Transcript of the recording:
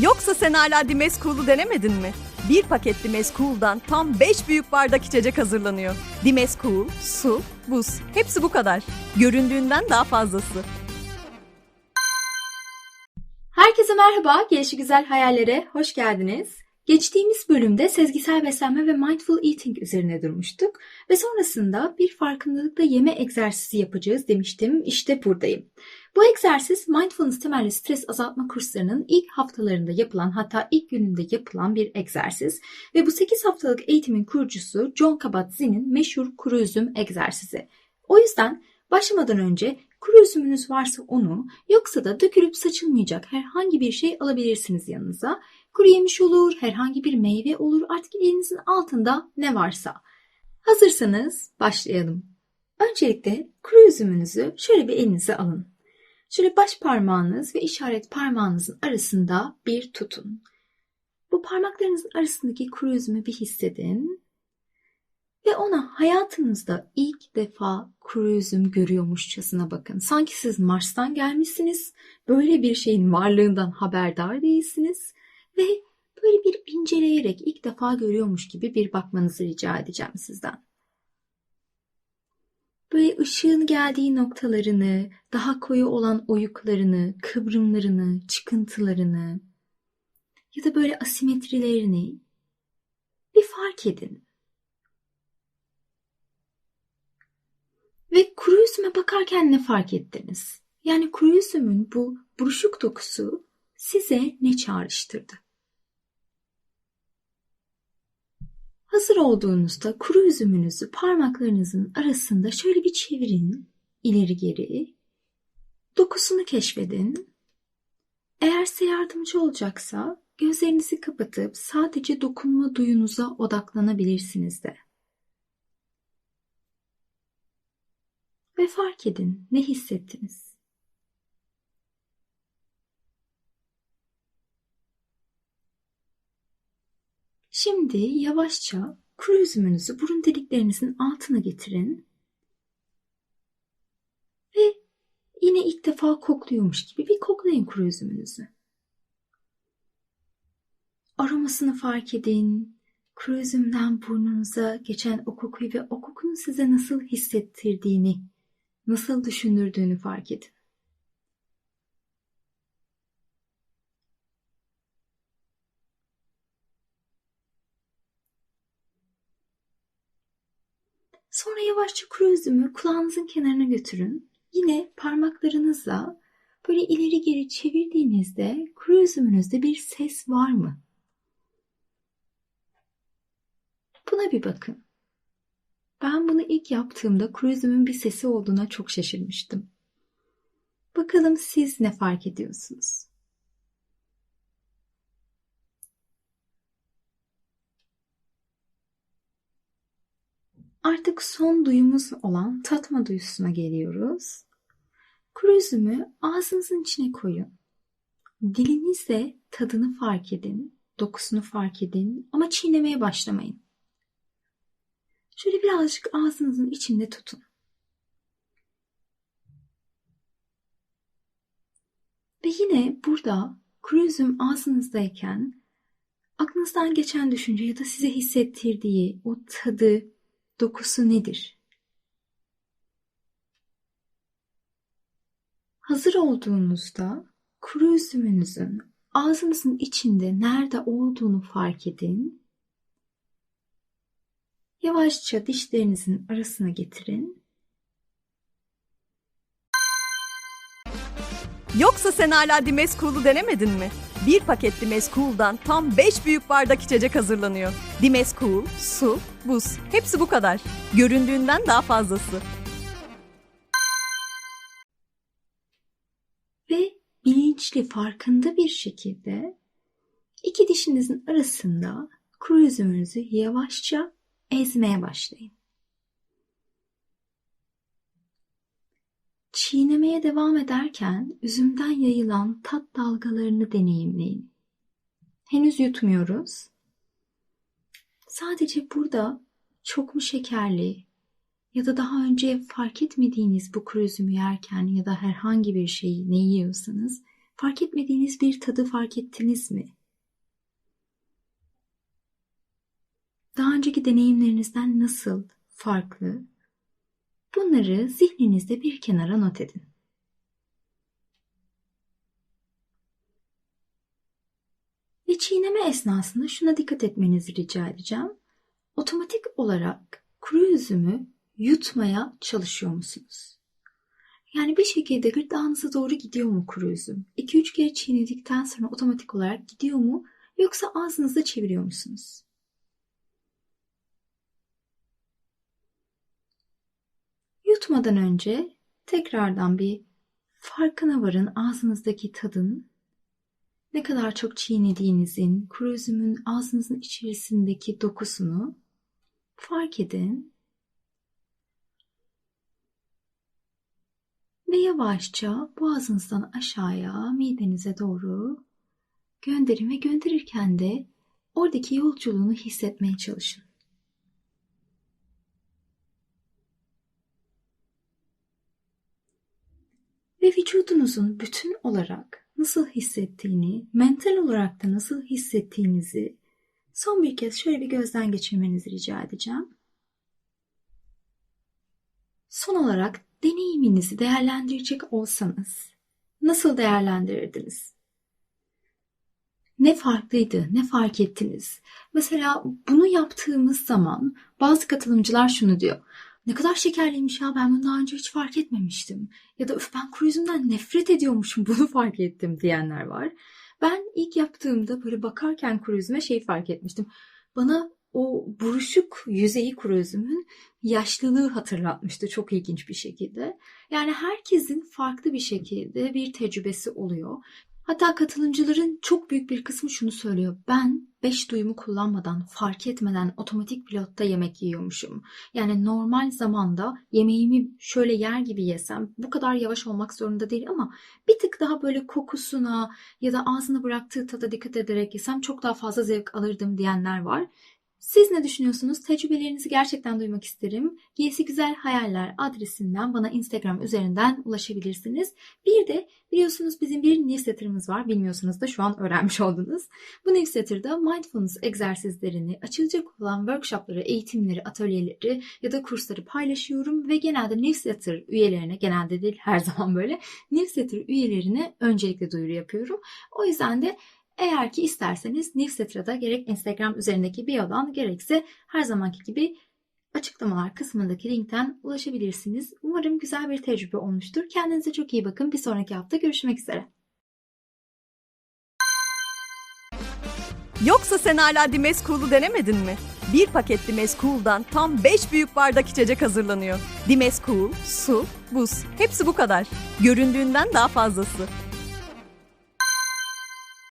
Yoksa sen hala Dimes Cool'u denemedin mi? Bir paket Dimes Cool'dan tam 5 büyük bardak içecek hazırlanıyor. Dimes Cool, su, buz. Hepsi bu kadar. Göründüğünden daha fazlası. Herkese merhaba, Gelişi Güzel Hayallere hoş geldiniz. Geçtiğimiz bölümde sezgisel beslenme ve mindful eating üzerine durmuştuk ve sonrasında bir farkındalıkla yeme egzersizi yapacağız demiştim. İşte buradayım. Bu egzersiz mindfulness temelli stres azaltma kurslarının ilk haftalarında yapılan hatta ilk gününde yapılan bir egzersiz ve bu 8 haftalık eğitimin kurucusu John Kabat-Zinn'in meşhur kuru üzüm egzersizi. O yüzden başlamadan önce kuru üzümünüz varsa onu yoksa da dökülüp saçılmayacak herhangi bir şey alabilirsiniz yanınıza. Kuru yemiş olur, herhangi bir meyve olur artık elinizin altında ne varsa. Hazırsanız başlayalım. Öncelikle kuru üzümünüzü şöyle bir elinize alın. Şöyle baş parmağınız ve işaret parmağınızın arasında bir tutun. Bu parmaklarınızın arasındaki kuru üzümü bir hissedin. Ve ona hayatınızda ilk defa kuru görüyormuşçasına bakın. Sanki siz Mars'tan gelmişsiniz, böyle bir şeyin varlığından haberdar değilsiniz ve böyle bir inceleyerek ilk defa görüyormuş gibi bir bakmanızı rica edeceğim sizden. Böyle ışığın geldiği noktalarını, daha koyu olan oyuklarını, kıvrımlarını, çıkıntılarını ya da böyle asimetrilerini bir fark edin. Ve kuru üzüme bakarken ne fark ettiniz? Yani kuru üzümün bu buruşuk dokusu size ne çağrıştırdı? Hazır olduğunuzda kuru üzümünüzü parmaklarınızın arasında şöyle bir çevirin, ileri geri. Dokusunu keşfedin. Eğer size yardımcı olacaksa gözlerinizi kapatıp sadece dokunma duyunuza odaklanabilirsiniz de. Ve fark edin ne hissettiniz? Şimdi yavaşça kuru üzümünüzü burun deliklerinizin altına getirin. Ve yine ilk defa kokluyormuş gibi bir koklayın kuru üzümünüzü. Aromasını fark edin. Kuru üzümden burnunuza geçen o kokuyu ve o kokunun size nasıl hissettirdiğini, nasıl düşündürdüğünü fark edin. Sonra yavaşça kuru üzümü kulağınızın kenarına götürün. Yine parmaklarınızla böyle ileri geri çevirdiğinizde kuru üzümünüzde bir ses var mı? Buna bir bakın. Ben bunu ilk yaptığımda kuru üzümün bir sesi olduğuna çok şaşırmıştım. Bakalım siz ne fark ediyorsunuz? Artık son duyumuz olan tatma duyusuna geliyoruz. Kuru ağzınızın içine koyun. Dilinizle tadını fark edin, dokusunu fark edin ama çiğnemeye başlamayın. Şöyle birazcık ağzınızın içinde tutun. Ve yine burada kuru üzüm ağzınızdayken aklınızdan geçen düşünce ya da size hissettirdiği o tadı, dokusu nedir? Hazır olduğunuzda kuru üzümünüzün ağzınızın içinde nerede olduğunu fark edin. Yavaşça dişlerinizin arasına getirin. Yoksa sen hala Dimes Cool'u denemedin mi? Bir paket Dimes Cool'dan tam 5 büyük bardak içecek hazırlanıyor. Dimes Cool, su, buz. Hepsi bu kadar. Göründüğünden daha fazlası. Ve bilinçli farkında bir şekilde iki dişinizin arasında kuru üzümünüzü yavaşça ezmeye başlayın. Çiğnemeye devam ederken üzümden yayılan tat dalgalarını deneyimleyin. Henüz yutmuyoruz. Sadece burada çok mu şekerli ya da daha önce fark etmediğiniz bu kuru üzümü yerken ya da herhangi bir şeyi ne yiyorsanız fark etmediğiniz bir tadı fark ettiniz mi? Daha önceki deneyimlerinizden nasıl, farklı? Bunları zihninizde bir kenara not edin. Ve çiğneme esnasında şuna dikkat etmenizi rica edeceğim. Otomatik olarak kuru üzümü yutmaya çalışıyor musunuz? Yani bir şekilde gırtlağınıza doğru gidiyor mu kuru üzüm? 2-3 kere çiğnedikten sonra otomatik olarak gidiyor mu? Yoksa ağzınızda çeviriyor musunuz? Yutmadan önce tekrardan bir farkına varın ağzınızdaki tadın ne kadar çok çiğnediğinizin, kuru üzümün ağzınızın içerisindeki dokusunu fark edin. Ve yavaşça boğazınızdan aşağıya midenize doğru gönderin ve gönderirken de oradaki yolculuğunu hissetmeye çalışın. Vücudunuzun bütün olarak nasıl hissettiğini, mental olarak da nasıl hissettiğinizi son bir kez şöyle bir gözden geçirmenizi rica edeceğim. Son olarak deneyiminizi değerlendirecek olsanız nasıl değerlendirirdiniz? Ne farklıydı, ne fark ettiniz? Mesela bunu yaptığımız zaman bazı katılımcılar şunu diyor. Ne kadar şekerliymiş ya ben bunu daha önce hiç fark etmemiştim. Ya da öf ben kuru üzümden nefret ediyormuşum bunu fark ettim diyenler var. Ben ilk yaptığımda böyle bakarken kuru üzüme şey fark etmiştim. Bana o buruşuk yüzeyi kuru üzümün yaşlılığı hatırlatmıştı çok ilginç bir şekilde. Yani herkesin farklı bir şekilde bir tecrübesi oluyor. Hatta katılımcıların çok büyük bir kısmı şunu söylüyor. Ben beş duyumu kullanmadan, fark etmeden otomatik pilotta yemek yiyormuşum. Yani normal zamanda yemeğimi şöyle yer gibi yesem bu kadar yavaş olmak zorunda değil ama bir tık daha böyle kokusuna ya da ağzına bıraktığı tada dikkat ederek yesem çok daha fazla zevk alırdım diyenler var. Siz ne düşünüyorsunuz? Tecrübelerinizi gerçekten duymak isterim. Giysi Güzel Hayaller adresinden bana Instagram üzerinden ulaşabilirsiniz. Bir de biliyorsunuz bizim bir newsletter'ımız var. Bilmiyorsanız da şu an öğrenmiş oldunuz. Bu newsletter'da mindfulness egzersizlerini, açılacak olan workshopları, eğitimleri, atölyeleri ya da kursları paylaşıyorum ve genelde newsletter üyelerine, genelde değil her zaman böyle, newsletter üyelerine öncelikle duyuru yapıyorum. O yüzden de eğer ki isterseniz newsletter'da gerek Instagram üzerindeki biyodan gerekse her zamanki gibi açıklamalar kısmındaki linkten ulaşabilirsiniz. Umarım güzel bir tecrübe olmuştur. Kendinize çok iyi bakın. Bir sonraki hafta görüşmek üzere. Yoksa sen hala Dimes Cool'u denemedin mi? Bir paket Dimes Cool'dan tam 5 büyük bardak içecek hazırlanıyor. Dimes Cool, su, buz hepsi bu kadar. Göründüğünden daha fazlası.